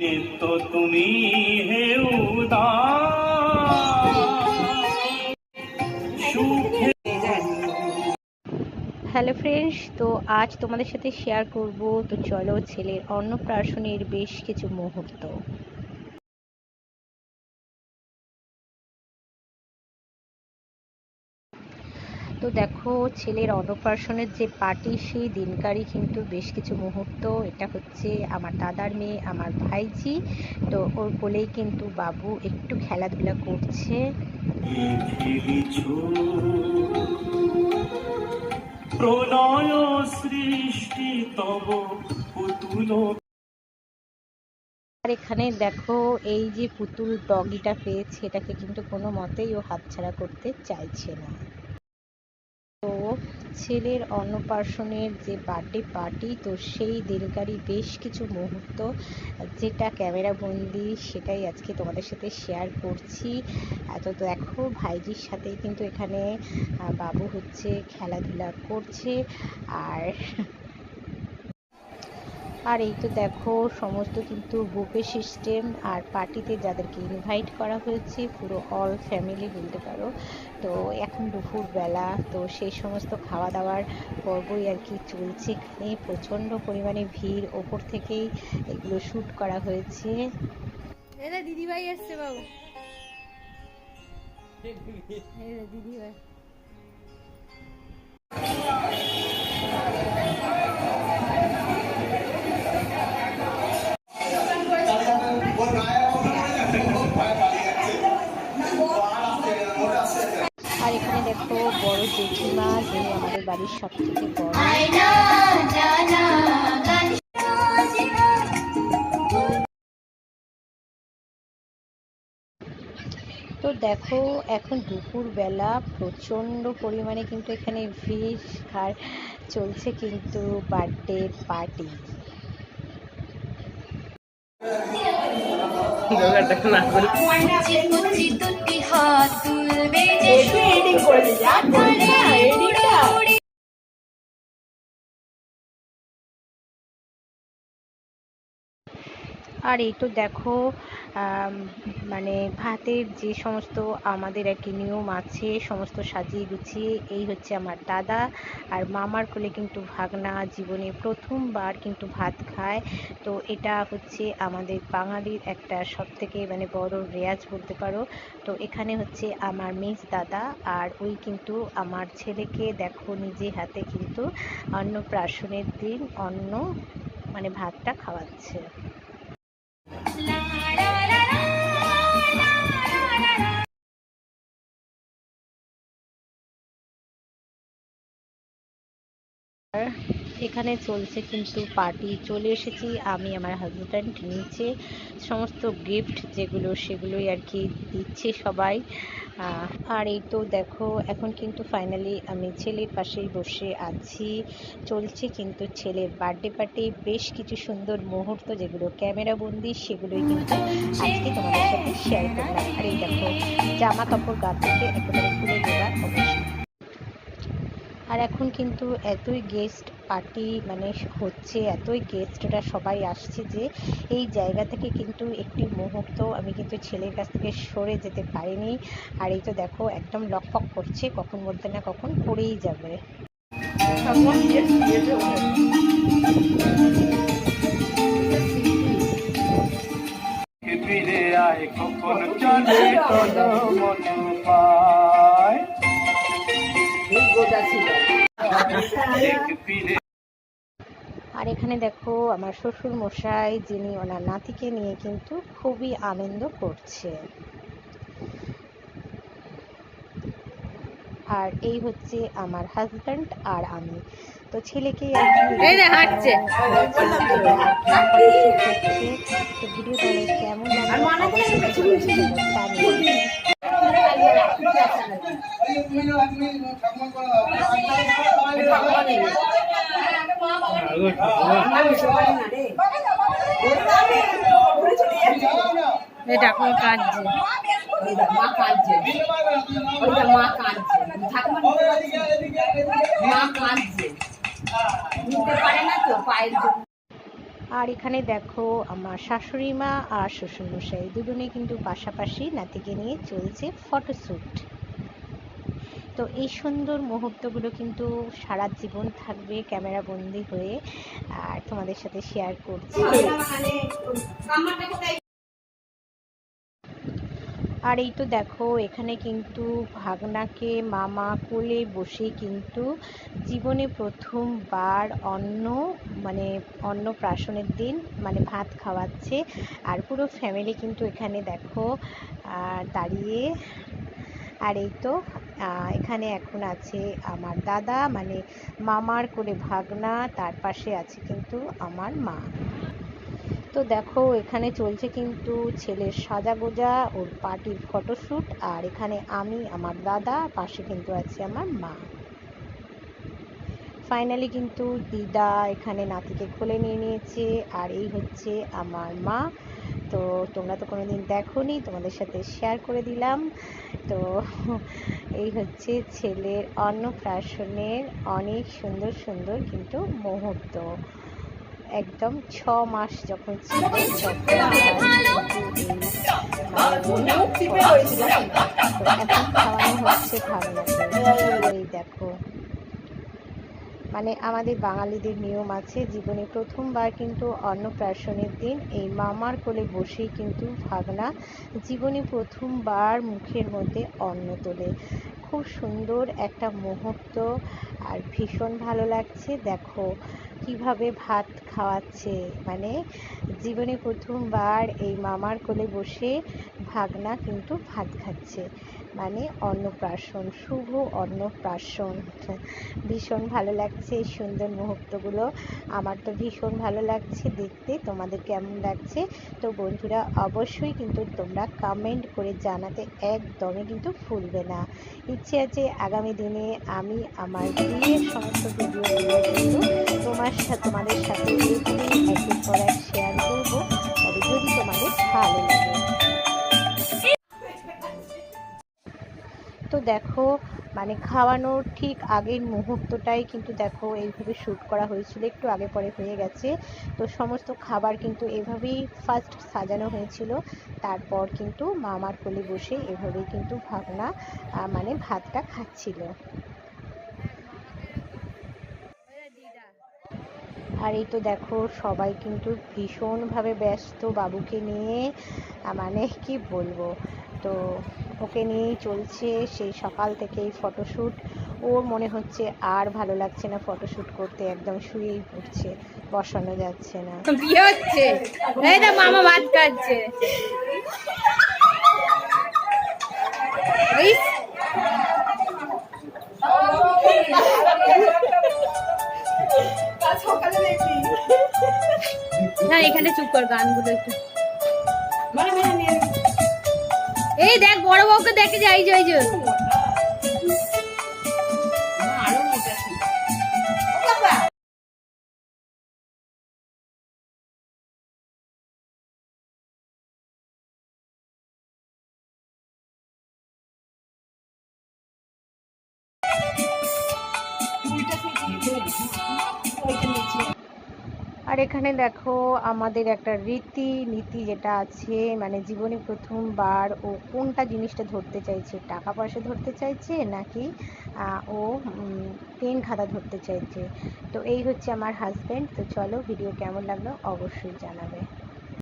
নিত্য তুমি হে উদা hello friends তো আজ তোমাদের সাথে শেয়ার করব। তো চলো ছেলের অন্নপ্রাশনের বেশ কিছু মুহূর্ত। তো দেখো, ছেলের অন্নপ্রাশনের যে পার্টি, সেই দিনকারই কিন্তু বেশ কিছু মুহূর্ত। এটা হচ্ছে আমার দাদার মেয়ে, আমার ভাইজি। তো ওর কোলেই কিন্তু বাবু একটু খেলাধুলা করছে। আর এখানে দেখো, এই যে পুতুল ডগিটা পেয়েছে, এটাকে কিন্তু কোনো মতেই ও হাতছাড়া করতে চাইছে না। তো ছেলের অন্নপ্রাশনের যে বার্থডে পার্টি, তো সেই দিনকারই বেশ কিছু মুহূর্ত যেটা ক্যামেরা বন্দি সেটাই আজকে তোমাদের সাথে শেয়ার করছি। এত তো দেখো ভাইজির সাথে কিন্তু এখানে বাবু হচ্ছে খেলাধুলা করছে। আর আর এই তো দেখো, সমস্ত কিন্তু বুফে সিস্টেম আর পার্টিতে যাদেরকে ইনভাইট করা হয়েছে, পুরো অল ফ্যামিলি বলতে পারো। তো এখন দুপুর বেলা তো সেই সমস্ত খাওয়া দাওয়ার পর্বই আর কি চলছে এখানে। প্রচণ্ড পরিমাণে ভিড়। ওপর থেকেই এগুলো শ্যুট করা হয়েছে। দিদিভাই এসছে বাবু। তো দেখো এখন দুপুরবেলা প্রচণ্ড পরিমাণে কিন্তু এখানে ভিড় আর চলছে কিন্তু বার্থডে পার্টি হাত তুলবে আর এই তো দেখো মানে ভাতের যে সমস্ত আমাদের কি নিয়ম আছে, সমস্ত সাজিয়ে গুছিয়ে, এই হচ্ছে আমার দাদা। আর মামার কোলে কিন্তু ভাগনা জীবনে প্রথমবার কিন্তু ভাত খায়। তো এটা হচ্ছে আমাদের বাঙালির একটা সব থেকে মানে বড় রেয়াজ বলতে পারো। তো এখানে হচ্ছে আমার মেজ দাদা আর ওই কিন্তু আমার ছেলেকে দেখো নিজে হাতে কিন্তু অন্নপ্রাশনের দিন অন্ন মানে ভাতটা খাওয়াচ্ছে। আর এখানে চলছে কিন্তু পার্টি চলে এসেছি আমি, আমার হাজব্যান্ড নিচে। সমস্ত গিফট যেগুলো, সেগুলোই আর কি দিচ্ছে সবাই। আর এই তো দেখো, এখন কিন্তু ফাইনালি আমি ছেলের পাশেই বসে আছি। চলছে কিন্তু ছেলের বার্থডে পার্টি বেশ কিছু সুন্দর মুহূর্ত যেগুলো ক্যামেরা বন্দি, সেগুলোই কিন্তু আজকে তোমাদের সাথে শেয়ার করলাম। আর এই দেখো, জামা কাপড় গা থেকে একেবারে খুলে দেওয়ার অবস্থা। আর এখন কিন্তু এতই গেস্ট পার্টি মানে হচ্ছে এতই গেস্টরা সবাই আসছে যে এই জায়গা থেকে কিন্তু একটি মুহূর্ত আমি কিন্তু ছেলের কাছ থেকে সরে যেতে পারিনি। আর এই তো দেখো একদম লকপক করছে কখন বলতে না কখন পড়েই যাবে। ফিরে আয় কখন চলে আমার শ্বশুর মশাই যিনি ওনার নাতিকে নিয়ে কিন্তু খুবই আনন্দ করছে। আর এই হচ্ছে আমার হাজব্যান্ড আর আমি। তো ছেলেকে হাঁটছে। তো কেমন লাগল কাঁদছে মা আর এখানে দেখো, আমার শাশুড়ি মা আর শ্বশুরমশাই। দুজনে কিন্তু পাশাপাশি নাতিকে নিয়ে চলছে ফটোশ্যুট তো এই সুন্দর মুহূর্তগুলো কিন্তু সারা জীবন থাকবে ক্যামেরা বন্দি হয়ে, আর তোমাদের সাথে শেয়ার করছি। আর এই তো দেখো, এখানে কিন্তু ভাগনাকে মামা কোলে বসে কিন্তু জীবনে প্রথমবার অন্ন মানে অন্নপ্রাশনের দিন মানে ভাত খাওয়াচ্ছে। আর পুরো ফ্যামিলি কিন্তু এখানে দেখো আর দাঁড়িয়ে। আর এই তো এখানে এখন আছে আমার দাদা মানে মামার কোলে ভাগনা, তার পাশে আছে কিন্তু আমার মা। তো দেখো, এখানে চলছে কিন্তু ছেলের সাজাগোজা, ওর পার্টির ফটোশ্যুট, আর এখানে আমি, আমার দাদা, পাশে কিন্তু আছে আমার মা। ফাইনালি কিন্তু দিদা এখানে নাতিকে কোলে নিয়ে নিয়েছে, আর এই হচ্ছে আমার মা। তো তোমরা তো কোনোদিন দেখোনি, তোমাদের সাথে শেয়ার করে দিলাম। তো এই হচ্ছে ছেলের অন্নপ্রাশনের অনেক সুন্দর সুন্দর কিন্তু মুহূর্ত। একদম ছ মাস যখন ছিল এখন খাওয়ানো হচ্ছে ভাগনাকে এই দেখো। মানে আমাদের বাঙালিদের নিয়ম আছে, জীবনে প্রথমবার কিন্তু অন্নপ্রাশনের দিন এই মামার কোলে বসেই কিন্তু ভাগনা জীবনে প্রথমবার মুখের মধ্যে অন্ন তোলে। খুব সুন্দর একটা মুহূর্ত আর ভীষণ ভালো লাগছে। দেখো কীভাবে ভাত খাওয়াচ্ছে? মানে জীবনে প্রথমবার এই মামার কোলে বসে ভাগনা কিন্তু ভাত খাচ্ছে। মানে অন্নপ্রাশন, শুভ অন্নপ্রাশন। ভীষণ ভালো লাগছে এই সুন্দর মুহূর্তগুলো। আমার তো ভীষণ ভালো লাগছে দেখতে, তোমাদের কেমন লাগছে? তো বন্ধুরা, অবশ্যই কিন্তু তোমরা কমেন্ট করে জানাতে একদমই কিন্তু ভুলবে না। ইচ্ছে আছে আগামী দিনে আমি আমার বিয়ের সমস্ত কিন্তু তোমার তোমাদের সাথে একের পর এক শেয়ার করব। তবে যদি তোমাদের ভালো লাগে। তো দেখো মানে খাওয়ানোর ঠিক আগের মুহূর্তটাই কিন্তু দেখো এইভাবে শ্যুট করা হয়েছিল, একটু আগে পরে হয়ে গেছে। তো সমস্ত খাবার কিন্তু এভাবেই ফার্স্ট সাজানো হয়েছিল। তারপর কিন্তু মামার কোলে বসে এভাবেই কিন্তু ভাবনা মানে ভাতটা খাচ্ছিল। আর এই তো দেখো, সবাই কিন্তু ভীষণভাবে ব্যস্ত বাবুকে নিয়ে। মানে কি বলব? তো ওকে নিয়েই চলছে সেই সকাল থেকেই ফটোশ্যুট। ওর মনে হচ্ছে আর ভালো লাগছে না ফটোশ্যুট করতে, একদম শুয়েই পড়ছে, বসানো যাচ্ছে না। তো মামা না এখানে চুপ কর গানগুলো একটু। মানে। এই দেখ বড় বউকে দেখে যাই যাই যে আমার আরও আর এখানে দেখো আমাদের একটা রীতি নীতি যেটা আছে মানে জীবনে প্রথমবার ও কোনটা জিনিসটা ধরতে চাইছে, টাকা পয়সা ধরতে চাইছে নাকি ও পেন খাতা ধরতে চাইছে। তো এই হচ্ছে আমার হাজব্যান্ড তো চলো ভিডিও কেমন লাগল অবশ্যই জানাবে।